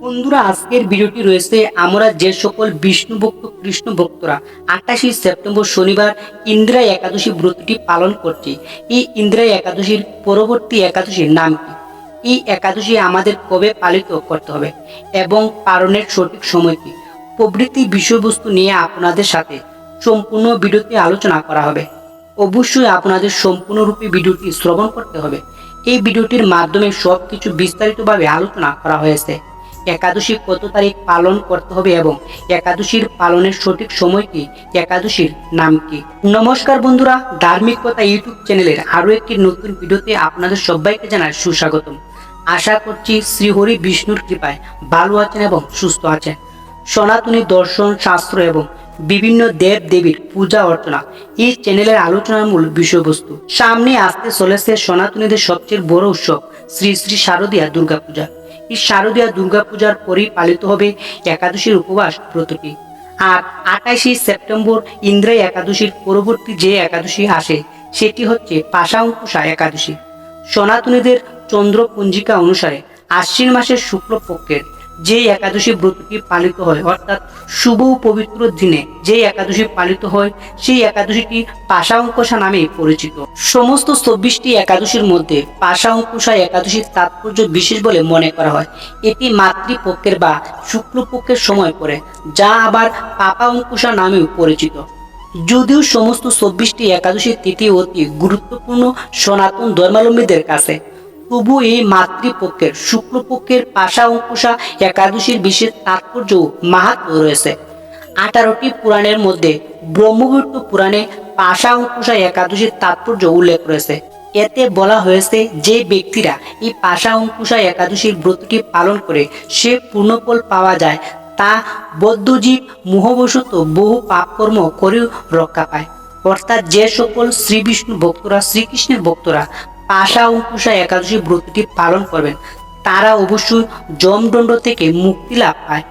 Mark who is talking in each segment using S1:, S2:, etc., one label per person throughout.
S1: বন্ধুরা, আজকের ভিডিওটি রয়েছে আমরা যে সকল বিষ্ণু ভক্ত কৃষ্ণ ভক্তরা আটাশি সেপ্টেম্বর শনিবার ইন্দিরা একাদশী ব্রতটি পালন করছি। এই ইন্দিরা একাদশীর পরবর্তী একাদশীর নাম কি? এই একাদশী আমাদের কবে পালিত করতে হবে এবং পালনের সঠিক সময় কি? প্রভৃতি বিষয়বস্তু নিয়ে আপনাদের সাথে সম্পূর্ণ ভিডিওতে আলোচনা করা হবে। অবশ্যই আপনাদের সম্পূর্ণরূপে ভিডিওটি শ্রবণ করতে হবে। এই ভিডিওটির মাধ্যমে সব কিছু বিস্তারিতভাবে আলোচনা করা হয়েছে। একাদশী কত তারিখ পালন করতে হবে এবং একাদশীর পালনের সঠিক সময় কি? একাদশীর নাম কি? নমস্কার বন্ধুরা, ধার্মিক কথা ইউটিউব চ্যানেলের আরও একটি নতুন ভিডিওতে আপনাদের সবাইকে জানাই সুস্বাগতম। আশা করছি শ্রীহরি বিষ্ণুর কৃপায় ভালো আছেন এবং সুস্থ আছেন। সনাতনী দর্শন শাস্ত্র এবং বিভিন্ন দেব দেবীর পূজা অর্চনা এই চ্যানেলের আলোচনার মূল বিষয়বস্তু। সামনে আসতে চলেছে সনাতনীদের সবচেয়ে বড় উৎসব, শ্রী শ্রী শারদীয়া দুর্গাপূজা। এই শারদীয়া দুর্গাপূজার পরেই পালিত হবে একাদশীর উপবাস ব্রতটি। আর আঠাশে সেপ্টেম্বর ইন্দ্রা একাদশীর পরবর্তী যে একাদশী আসে, সেটি হচ্ছে পাশাঙ্কুশা একাদশী। সনাতনীদের চন্দ্রপঞ্জিকা অনুসারে আশ্বিন মাসের শুক্লপক্ষের যে একাদশী ব্রতটি পালিত হয়, অর্থাৎ শুভ পবিত্র দিনে যে একাদশী পালিত হয়, সেই একাদশীটি পাশা অঙ্কষা নামে পরিচিত। সমস্ত চব্বিশটি একাদশীর মধ্যে পাশা অঙ্কুশা একাদশীর তাৎপর্য বিশেষ বলে মনে করা হয়। এটি মাতৃপক্ষের বা শুক্লপক্ষের সময় পড়ে, যা আবার পাপা অঙ্কুশা নামেও পরিচিত। যদিও সমস্ত চব্বিশটি একাদশীর তিথি অতি গুরুত্বপূর্ণ, সনাতন ধর্মাবলম্বীদের কাছে। তবু এই মাতৃপক্ষের, শুক্লপক্ষের পাশা অঙ্কুশা একাদশীর বিশেষ তাৎপর্য মাহাত্ম রয়েছে। আঠারোটি পুরাণের মধ্যে ব্রহ্মগুপ্ত পুরাণে পাশা অঙ্কুশা একাদশীর তাৎপর্য উল্লেখ রয়েছে। এতে বলা হয়েছে যে ব্যক্তিরা এই পাশা অঙ্কুশা একাদশীর ব্রতটি পালন করে সে পূর্ণফল পাওয়া যায়, তা বদ্ধজীব মোহবশত বহু পাপকর্ম করেও রক্ষা পায়। অর্থাৎ যে সকল শ্রী বিষ্ণু ভক্তরা, শ্রীকৃষ্ণের ভক্তরা পাশা অঙ্কুশা একাদশী ব্রতটি পালন করবেন। তারা অবশ্যই জমদণ্ড থেকে মুক্তি লাভ পায়।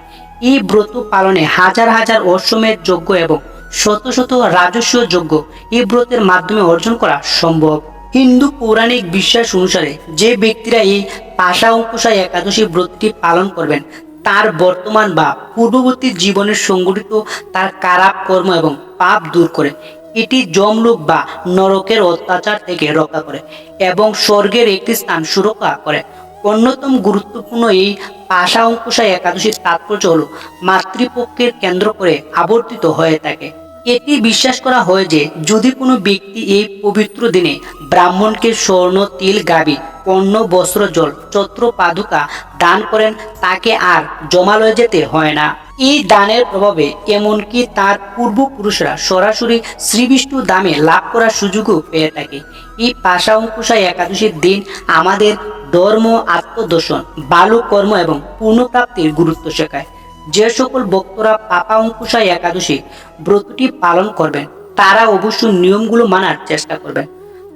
S1: এই ব্রত পালনে হাজার হাজার অশ্বমের যজ্ঞ এবং শত শত রাজস্ব যজ্ঞ এই ব্রতের মাধ্যমে অর্জন করা সম্ভব। হিন্দু পৌরাণিক বিশ্বাস অনুসারে যে ব্যক্তিরা এই পাশা অঙ্কুশা একাদশী ব্রতটি পালন করবেন, তার বর্তমান বা পূর্ববর্তী জীবনের সংগঠিত তার খারাপ কর্ম এবং পাপ দূর করে। এটি যমলোক বা নরকের অত্যাচার থেকে রক্ষা করে এবং স্বর্গের একটি স্থান সুরক্ষা করে। অন্যতম গুরুত্বপূর্ণ এই পাশা অঙ্কুশা একাদশীর তাৎপর্য হল মাতৃপক্ষের কেন্দ্র করে আবর্তিত হয়ে থাকে। এটি বিশ্বাস করা হয় যে যদি কোনো ব্যক্তি এই পবিত্র দিনে ব্রাহ্মণকে স্বর্ণ, তিল, গাবি অন্ন বস্ত্র, জল, চত্র, পাদুকা দান করেন, তাকে আর জমালয়ে যেতে হয় না। এই দানের প্রভাবে এমনকি তার পূর্বপুরুষরা সরাসরি শ্রীবিষ্ণু দামে লাভ করার সুযোগও পেয়ে থাকে। এই পাশা অঙ্কুশা একাদশীর দিন আমাদের ধর্ম, আত্মদর্শন বালু কর্ম এবং পূর্ণপ্রাপ্তির গুরুত্ব শেখায়। যে সকল ভক্তরা পাপা অঙ্কুশা একাদশী ব্রতটি পালন করবেন, তারা অবশ্যই নিয়মগুলো মানার চেষ্টা করবেন।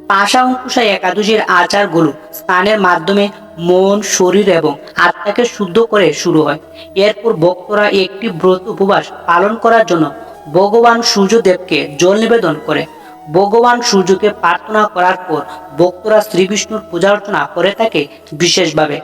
S1: পাশা অঙ্কুশা একাদশীর আচার আচারগুলো স্নানের মাধ্যমে মন, শরীর এবং আত্মাকে শুদ্ধ করে শুরু হয়। এরপর ভক্তরা একটি ব্রত উপবাস পালন করার জন্য ভগবান সূর্যদেবকে জল নিবেদন করে। ভগবান সূর্যকে প্রার্থনা করার পর ভক্তরা শ্রীবিষ্ণুর পূজা অর্চনা করে থাকে বিশেষভাবে।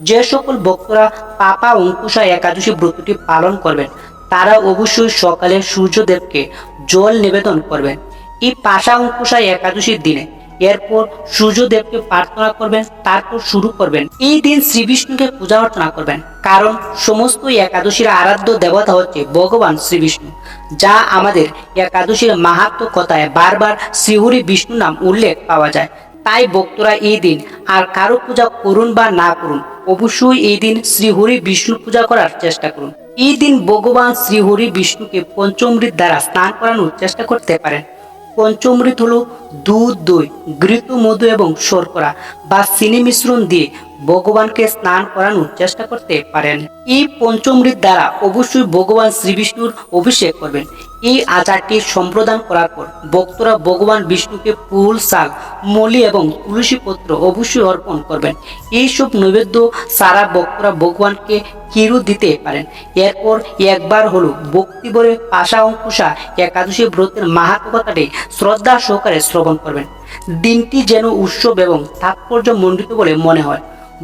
S1: যে সকল ভক্তরা পাপা অঙ্কুশা একাদশী ব্রতটি পালন করবেন, তারা অবশ্যই সকালে সূর্যদেবকে জল নিবেদন করবেন। এই পাশা অঙ্কুশা একাদশীর দিনে এরপর সূর্যদেবকে প্রার্থনা করবেন, তারপর শুরু করবেন। এই দিন শ্রী বিষ্ণুকে পূজা অর্চনা করবেন। কারণ সমস্ত একাদশীর আরাধ্য দেবতা হচ্ছে ভগবান শ্রী বিষ্ণু যা আমাদের একাদশীর মাহাত্ম কথায় বারবার শ্রীহরি বিষ্ণু নাম উল্লেখ পাওয়া যায়। তাই ভক্তরা এই দিন আর কারও পূজা করুন বা না করুন, অবশ্যই এই দিন শ্রীহরি বিষ্ণু পূজা করার চেষ্টা করুন। এই দিন ভগবান শ্রীহরি বিষ্ণুকে পঞ্চমৃত দ্বারা স্নান করানোর চেষ্টা করতে পারেন। পঞ্চমৃত হলো দুধ, দই, ঘৃত, মধু এবং শর্করা বা চিনি মিশ্রণ দিয়ে ভগবানকে স্নান করানোর চেষ্টা করতে পারেন। এই পঞ্চমৃত দ্বারা অবশ্যই ভগবান শ্রীবিষ্ণুর অভিষেক করবেন। এই আচারটি সম্প্রদান করার পর ভক্তরা ভগবান বিষ্ণুকে ফুল, শাক, মলি এবং তুলসী পত্র অবশ্যই অর্পণ করবেন। এইসব নৈবেদ্য সারা ভক্তরা ভগবানকে কিরু দিতে পারেন? এরপর একবার হলো ভক্তি বলে পাশা অঙ্কুশা একাদশী ব্রতের মাহাত্ম কথাটি শ্রদ্ধা সহকারে শ্রবণ করবেন। দিনটি যেন উৎসব এবং তাৎপর্য মণ্ডিত বলে মনে হয়।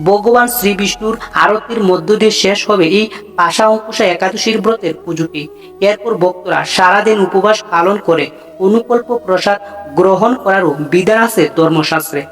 S1: ভগবান শ্রী বিষ্ণুর আরতির মধ্য দিয়ে শেষ হবে এই পাশা অঙ্কুশা একাদশীর ব্রতের পুজোটি। এরপর ভক্তরা সারাদিন উপবাস পালন করে অনুকল্প প্রসাদ গ্রহণ করারও বিধান আছে ধর্মশাস্ত্রে।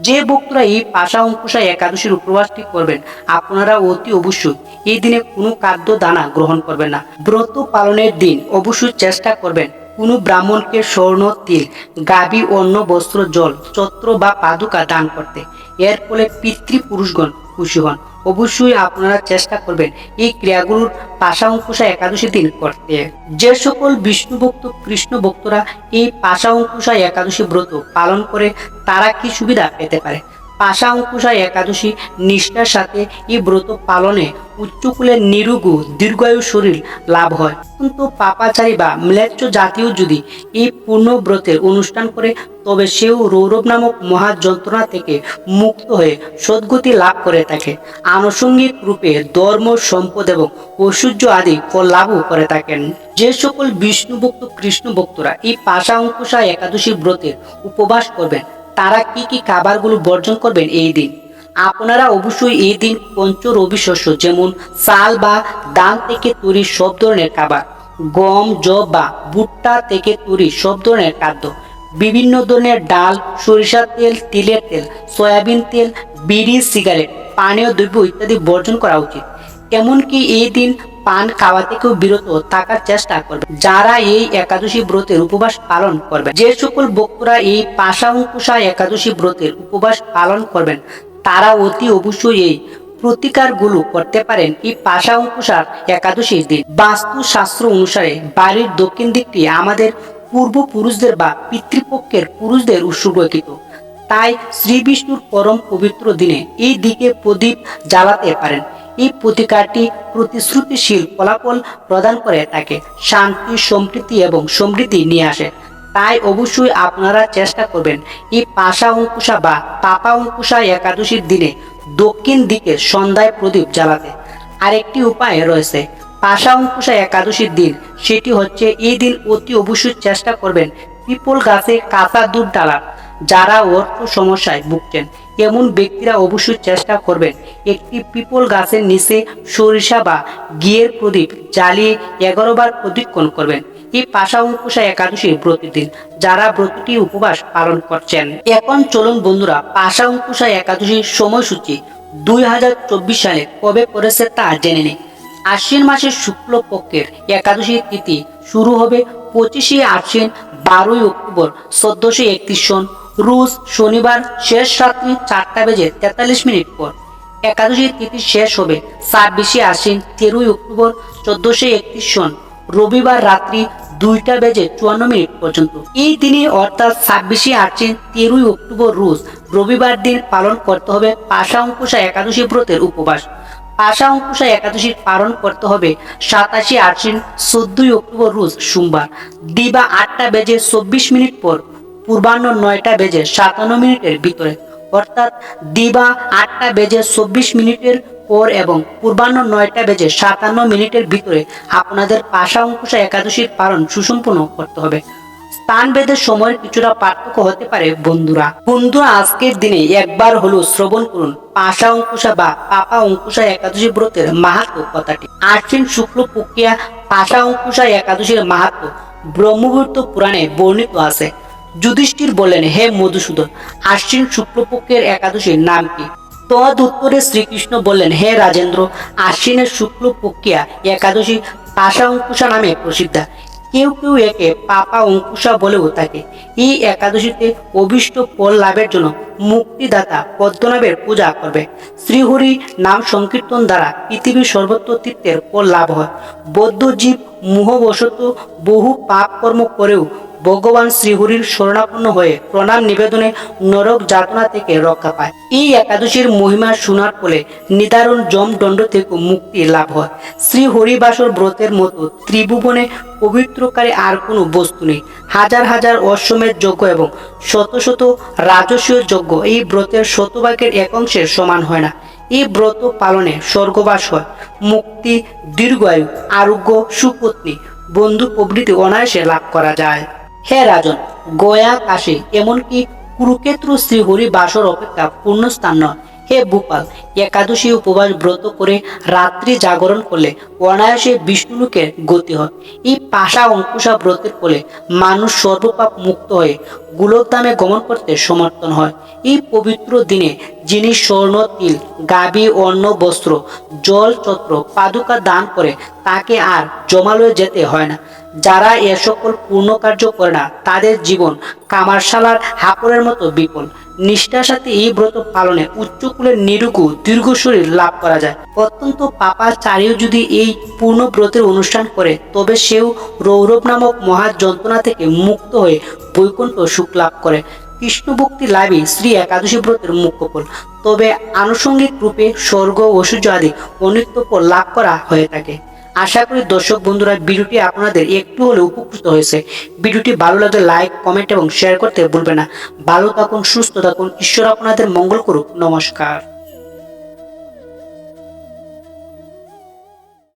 S1: যে ভক্তরা এই পাশা অঙ্কুশা একাদশীর উপবাসটি করবেন, আপনারা অতি অবশ্যই এই দিনে কোনো খাদ্য দানা গ্রহণ করবেন না। ব্রত পালনের দিন অবশ্যই চেষ্টা করবেন কোনো ব্রাহ্মণকে স্বর্ণ, তিল, গাবি অন্য বস্ত্র, জল, চত্র বা পাদুকা দান করতে। এর ফলে পিতৃপুরুষগণ খুশি হন। অবশ্যই আপনারা চেষ্টা করবেন এই ক্রিয়াগুলোর পাশা অঙ্কুশা একাদশী দিন করতে। যে সকল বিষ্ণু ভক্ত কৃষ্ণ ভক্তরা এই পাশা অঙ্কুশা একাদশী ব্রত পালন করে তারা কি সুবিধা পেতে পারে? পাশা অঙ্কুশা একাদশী নিষ্ঠার সাথে এই ব্রত পালনে উচ্চকুলের নিরুগু দীর্ঘায়ু শরীর লাভ হয়। কিন্তু পাপাচারী বা ম্লেচ্ছ জাতীয় যদি এই পূর্ণ ব্রতের অনুষ্ঠান করে, তবে সেও রৌরব নামক মহা যন্ত্রণা থেকে মুক্ত হয়ে সদ্গতি লাভ করে থাকে। আনুষঙ্গিক রূপে ধর্ম, সম্পদ এবং ঐশ্বর্য আদি ফল লাভও করে থাকেন। যে সকল বিষ্ণু ভক্ত কৃষ্ণ ভক্তরা এই পাশা অঙ্কুশা একাদশী ব্রতের উপবাস করবেন তারা কি কি খাবারগুলো বর্জন করবেন এই দিন? আপনারা অবশ্যই এই দিন পঞ্চ রবি শস্য, যেমন চাল বা ডাল থেকে তৈরি সব ধরনের খাবার, গম জব বা ভুট্টা থেকে তৈরি সব ধরনের খাদ্য, বিভিন্ন ধরনের ডাল, সরিষার তেল, তিলের তেল, সয়াবিন তেল, বিড়ি, সিগারেট, পানীয় দ্রব্য ইত্যাদি বর্জন করা উচিত। এমনকি এই দিন পান খাওয়া থেকেও বিরত থাকার চেষ্টা করবে। যারা এই একাদশী ব্রতের উপবাস পালন করবে যে সকল ভক্তরা এই পাশা অঙ্কুশা একাদশী ব্রতের উপবাস পালন করবেন, তারা অতি অবশ্যই এই প্রতিকারগুলো করতে পারেন এই পাশা অঙ্কুশার একাদশীর দিন। বাস্তু শাস্ত্র অনুসারে বাড়ির দক্ষিণ দিকটি আমাদের পূর্বপুরুষদের বা পিতৃপক্ষের পুরুষদের উৎসর্গিত তাই শ্রী বিষ্ণুর পরম পবিত্র দিনে এই দিকে প্রদীপ জ্বালাতে পারেন। এই প্রতিকারটি প্রতিশ্রুতিশীল ফলাফল প্রদান করে তাকে শান্তি, সম্প্রীতি এবং সমৃদ্ধি নিয়ে আসে। তাই অবশ্যই আপনারা চেষ্টা করবেন এই পাশা অঙ্কুশা বা পাপা অঙ্কুশা একাদশীর দিনে দক্ষিণ দিকে সন্ধ্যায় প্রদীপ জ্বালাতে। আরেকটি উপায় রয়েছে। পাশা অঙ্কুশা একাদশীর দিন, সেটি হচ্ছে এই দিন অতি অবশ্যই চেষ্টা করবেন পিপল গাছে কাঁচা দুধ ডালার যারা অর্থ সমস্যায় ভুগছেন। এমন ব্যক্তিরা অবশ্যই চেষ্টা করবেন। একটি পিপল গাছের নিচে সরিষা বা ঘিয়ের প্রদীপ জ্বালিয়ে এগারো বার প্রদীক্ষণ করবেন। এই পাশা অঙ্কুশা একাদশীর প্রতিদিন যারা ব্রতটি উপবাস পালন করছেন। এখন চলুন বন্ধুরা, পাশা অঙ্কুশা একাদশীর সময়সূচি দুই হাজার চব্বিশ সালে কবে পড়েছে তা জেনে নিই। আশ্বিন মাসের শুক্ল পক্ষের একাদশী তিথি শুরু হবে পঁচিশে আশ্বিন, বারোই অক্টোবর, চোদ্দশো একত্রিশ সন রুশ শনিবার শেষ রাত্রি চারটা বেজে তেতাল্লিশ মিনিট পর। একাদশী তিথি শেষ হবে ছাব্বিশে আশ্বিন, তেরোই অক্টোবর, চোদ্দশো একত্রিশ সন রবিবার রাত্রি দুইটা বেজে চুয়ান্ন মিনিট পর্যন্ত। এই দিনে অর্থাৎ ছাব্বিশে আশ্বিন, তেরোই অক্টোবর রোজ রবিবার দিন পালন করতে হবে পাশা অঙ্কুশা একাদশী ব্রতের উপবাস। পাশা অঙ্কুশা একাদশী পালন করতে হবে সাতাশে আশ্বিন, চোদ্দই অক্টোবর রুশ সোমবার। দিবা আটটা বেজে চব্বিশ মিনিট পর পূর্বাহ্ন নয়টা বেজে সাতান্ন মিনিটের ভিতরে, অর্থাৎ দিবা আটটা বেজে চব্বিশ মিনিটের পর এবং পূর্বাহ্ন নয়টা বেজে সাতান্ন মিনিটের ভিতরে আপনাদের পাশা অঙ্কুশা একাদশীর পালন সুসম্পন্ন করতে হবে। স্থান ভেদের সময়ের কিছুটা পার্থক্য হতে পারে, বন্ধুরা। বন্ধুরা, আজকের দিনে একবার হলো শ্রবণ করুন। পাশা অঙ্কুশা বা পাপা অঙ্কুশা একাদশী ব্রতের মাহাত্ম কথাটি। আশ্বিন শুক্ল প্রক্রিয়া পাশা অঙ্কুশা একাদশীর মাহাত্ম ব্রহ্মভূত পুরাণে বর্ণিত আছে। যুধিষ্ঠির বললেন হে মধুসূদন, আশ্বিন শুক্লপক্ষের একাদশীর নাম কি? তদ উত্তরে শ্রীকৃষ্ণ বললেন হে রাজেন্দ্র, আশ্বিনের শুক্ল প্রক্রিয়া একাদশী পাশা অঙ্কুশা নামে প্রসিদ্ধা। কেউ কেউ একে পাপা অঙ্কুশা বলেও থাকে। এই একাদশীতে অভিষ্ট ফল লাভের জন্য মুক্তিদাতা পদ্মনাভের পূজা করবে। শ্রীহরি নাম সংকীর্তন দ্বারা পৃথিবীর সর্বত্র তীর্থের ফল লাভ হয়। বৌদ্ধজীব মোহবশত বহু পাপ কর্ম করেও ভগবান শ্রীহরির শরণাপন্ন হয়ে প্রণাম নিবেদনে নরক যাতনা থেকে রক্ষা পায়। এই একাদশীর মহিমা শোনার ফলে নিদারুণ জমদণ্ড থেকে মুক্তি লাভ হয়। শ্রী হরিবাসর ব্রতের মতো ত্রিভুবনে পবিত্রকারী আর কোনো বস্তু নেই। হাজার হাজার অশ্বমের যজ্ঞ এবং শত শত রাজস্বীয় যজ্ঞ এই ব্রতের শতভাগের এক অংশের সমান হয় না। এই ব্রত পালনে স্বর্গবাস হয়। মুক্তি, দীর্ঘায়ু, আরোগ্য, সুপত্নী, বন্ধু প্রভৃতি অনায়াসে লাভ করা যায়। হে রাজন গয়া কাশী এমনকি কুরুক্ষেত্র শ্রীহরি বাসর অপেক্ষা পূর্ণ স্থান নয়। হে ভূপাল, একাদশী উপবাস ব্রত করে রাত্রি জাগরণ করলে অনায়াসে বিষ্ণুলোকের গতি হয়। এই পাশা অঙ্কুশা ব্রতের ফলে মানুষ সর্বপাপ মুক্ত হয়ে গোলকধামে গমন করতে সমর্থন হয়। এই পবিত্র দিনে যিনি স্বর্ণ, তিল, গাবি, অন্ন, বস্ত্র, জল, চত্র, পাদুকা দান করে, তাকে আর জমালয়ে যেতে হয় না। যারা এ সকল পূর্ণ কার্য করে না, তাদের জীবন কামারশালার হাপড়ের মতো বিপুল। নিষ্ঠার সাথে এই ব্রত পালনে উচ্চকুলের নিরুকু দীর্ঘ শরীর লাভ করা যায়। অত্যন্ত পাপাচারীও যদি এই পূর্ণ ব্রতের অনুষ্ঠান করে, তবে সেও রৌরব নামক মহা যন্ত্রণা থেকে মুক্ত হয়ে বৈকুণ্ঠ সুখ লাভ করে। কৃষ্ণ ভক্তি লাভই শ্রী একাদশী ব্রতের মুখ্য ফল। তবে আনুষঙ্গিক রূপে স্বর্গ ঐশ্বর্য আদি অনিত্য ফল লাভ করা হয়ে থাকে। আশা করি দর্শক বন্ধুরা ভিডিওটি আপনাদের একটু হলে উপকৃত হয়েছে। ভিডিওটি ভালো লাগলে লাইক, কমেন্ট এবং শেয়ার করতে ভুলবেন না। ভালো থাকুন, সুস্থ থাকুন। ঈশ্বর আপনাদের মঙ্গল করুক। নমস্কার।